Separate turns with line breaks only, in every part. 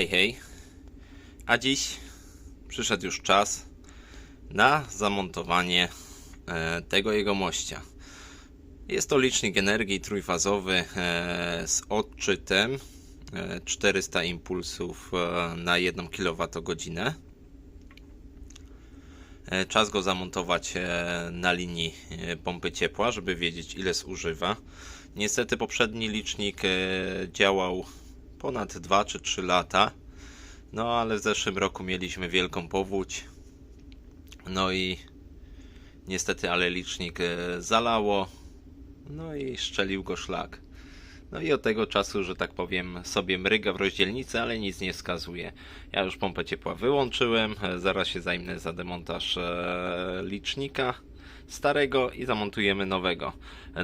Hej, hej. A dziś przyszedł już czas na zamontowanie e, tego jego mościa. Jest to licznik energii trójfazowy e, z odczytem e, 400 impulsów e, na 1 kWh. Czas go zamontować na linii pompy ciepła, żeby wiedzieć ile zużywa. Niestety poprzedni licznik działał ponad 2 czy 3 lata. No ale w zeszłym roku mieliśmy wielką powódź. No i niestety, ale licznik e, zalało. No i szczelił go szlak. No i od tego czasu, że tak powiem, sobie mryga w rozdzielnicy, ale nic nie wskazuje. Ja już pompę ciepła wyłączyłem, e, zaraz się zajmę za demontaż e, licznika starego i zamontujemy nowego.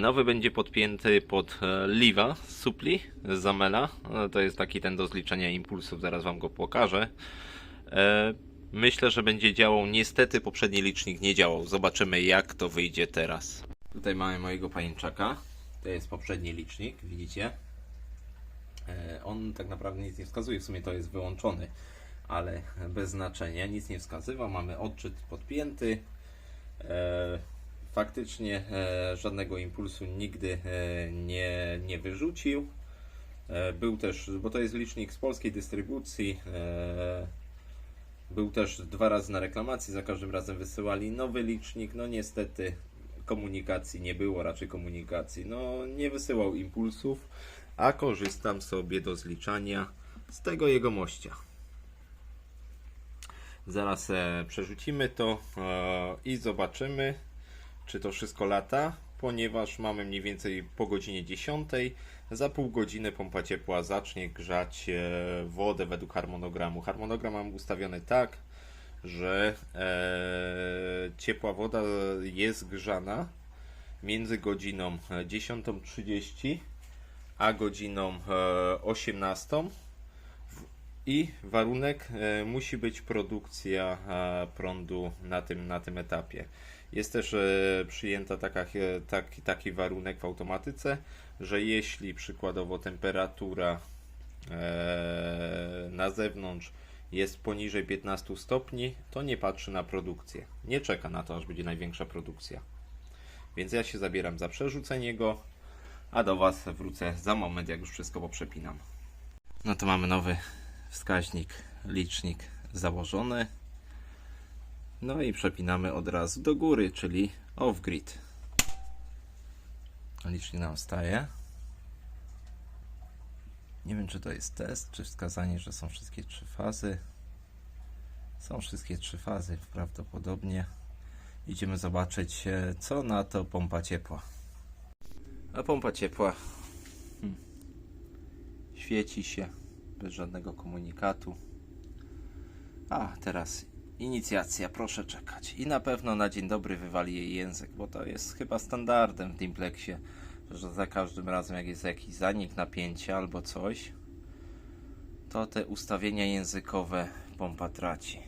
Nowy będzie podpięty pod e, Liva z supli z Zamela. E, To jest taki ten do zliczenia impulsów, zaraz wam go pokażę. E, Myślę, że będzie działał. Niestety poprzedni licznik nie działał. Zobaczymy jak to wyjdzie teraz. Tutaj mamy mojego pajęczaka. To jest poprzedni licznik, widzicie? On tak naprawdę nic nie wskazuje, w sumie to jest wyłączony, ale bez znaczenia, nic nie wskazywał. Mamy odczyt podpięty. Faktycznie e, żadnego impulsu nigdy e, nie, nie wyrzucił. E, Był też, bo to jest licznik z polskiej dystrybucji. Był też dwa razy na reklamacji, za każdym razem wysyłali nowy licznik. No niestety komunikacji nie było, raczej komunikacji. No nie wysyłał impulsów, a korzystam sobie do zliczania z tego jego mościa. Zaraz przerzucimy to i zobaczymy, czy to wszystko lata, ponieważ mamy mniej więcej po godzinie 10. Za pół godziny pompa ciepła zacznie grzać e, wodę według harmonogramu. Harmonogram mam ustawiony tak, że e, ciepła woda jest grzana między godziną e, 10.30 a godziną e, 18. I warunek e, musi być produkcja e, prądu na tym, na tym etapie. Jest też e, przyjęta taka, taki, taki warunek w automatyce, że jeśli przykładowo temperatura e, na zewnątrz jest poniżej 15 stopni, to nie patrzy na produkcję. Nie czeka na to, aż będzie największa produkcja. Więc ja się zabieram za przerzucenie go, a do Was wrócę za moment, jak już wszystko poprzepinam. No to mamy nowy wskaźnik, licznik założony. No i przepinamy od razu do góry, czyli off-grid. Licznik nam staje. Nie wiem, czy to jest test, czy wskazanie, że są wszystkie trzy fazy. Są wszystkie trzy fazy, prawdopodobnie. Idziemy zobaczyć, e, co na to pompa ciepła. A pompa ciepła hmm, świeci się bez żadnego komunikatu. A teraz inicjacja, proszę czekać. I na pewno na dzień dobry wywali jej język, bo to jest chyba standardem w Dimplexie, że za każdym razem jak jest jakiś zanik napięcia albo coś, to te ustawienia językowe pompa traci.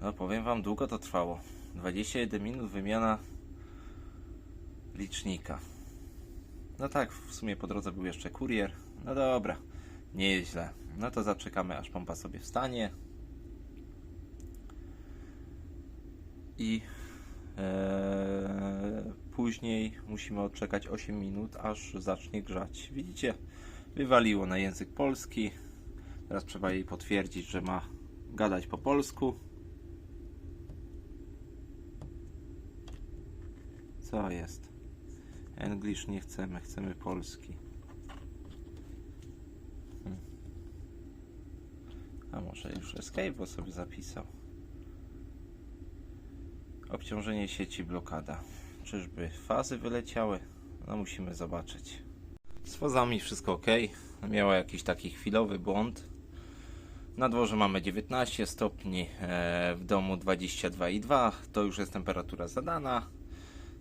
No powiem wam, długo to trwało. 21 minut wymiana licznika. No tak, w sumie po drodze był jeszcze kurier. No dobra, nie jest źle. No to zaczekamy, aż pompa sobie wstanie. I e, później musimy odczekać 8 minut, aż zacznie grzać. Widzicie, wywaliło na język polski. Teraz trzeba jej potwierdzić, że ma gadać po polsku. Co jest? English nie chcemy, chcemy polski. Hmm. A może już escape bo sobie zapisał. Obciążenie sieci blokada. Czyżby fazy wyleciały? No musimy zobaczyć. Z fazami wszystko ok. Miała jakiś taki chwilowy błąd. Na dworze mamy 19 stopni, e, w domu 22,2. To już jest temperatura zadana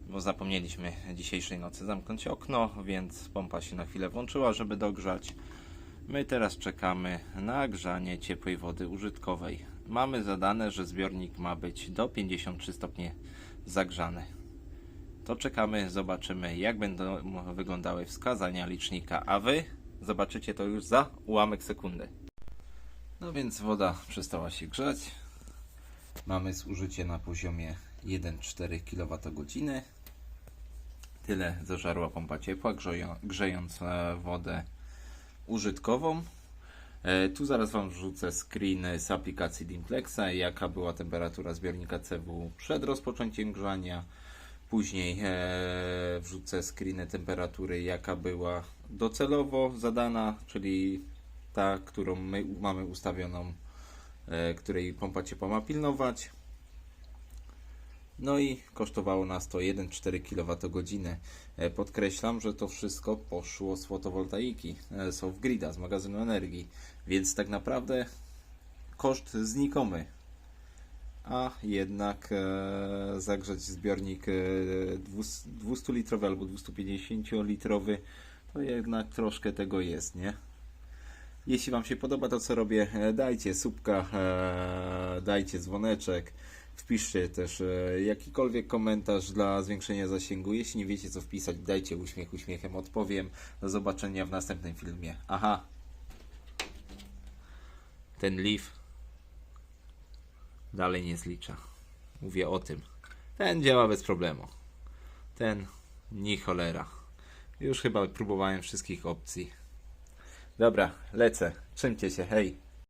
bo zapomnieliśmy dzisiejszej nocy zamknąć okno, więc pompa się na chwilę włączyła, żeby dogrzać. My teraz czekamy na grzanie ciepłej wody użytkowej. Mamy zadane, że zbiornik ma być do 53 stopnie zagrzany. To czekamy, zobaczymy jak będą wyglądały wskazania licznika, a Wy zobaczycie to już za ułamek sekundy. No więc woda przestała się grzać. Mamy zużycie na poziomie 1,4 kWh. Tyle zażarła pompa ciepła, grzeją- grzejąc e, wodę użytkową. E, Tu zaraz Wam wrzucę screen z aplikacji Dimplexa, jaka była temperatura zbiornika CW przed rozpoczęciem grzania. Później e, wrzucę screeny temperatury, jaka była docelowo zadana, czyli ta, którą my mamy ustawioną, e, której pompa ciepła ma pilnować. No i kosztowało nas to 1,4 kWh. E, Podkreślam, że to wszystko poszło z fotowoltaiki, e, z off-grida, z magazynu energii, więc tak naprawdę koszt znikomy. A jednak e, zagrzać zbiornik e, 200-litrowy albo 250-litrowy to jednak troszkę tego jest, nie? Jeśli Wam się podoba to, co robię, e, dajcie subka, e, dajcie dzwoneczek, wpiszcie też e, jakikolwiek komentarz dla zwiększenia zasięgu. Jeśli nie wiecie, co wpisać, dajcie uśmiech, uśmiechem odpowiem. Do zobaczenia w następnym filmie. Aha! Ten leaf dalej nie zlicza. Mówię o tym. Ten działa bez problemu. Ten ni cholera. Już chyba próbowałem wszystkich opcji. Dobra, lecę. Trzymcie się, hej.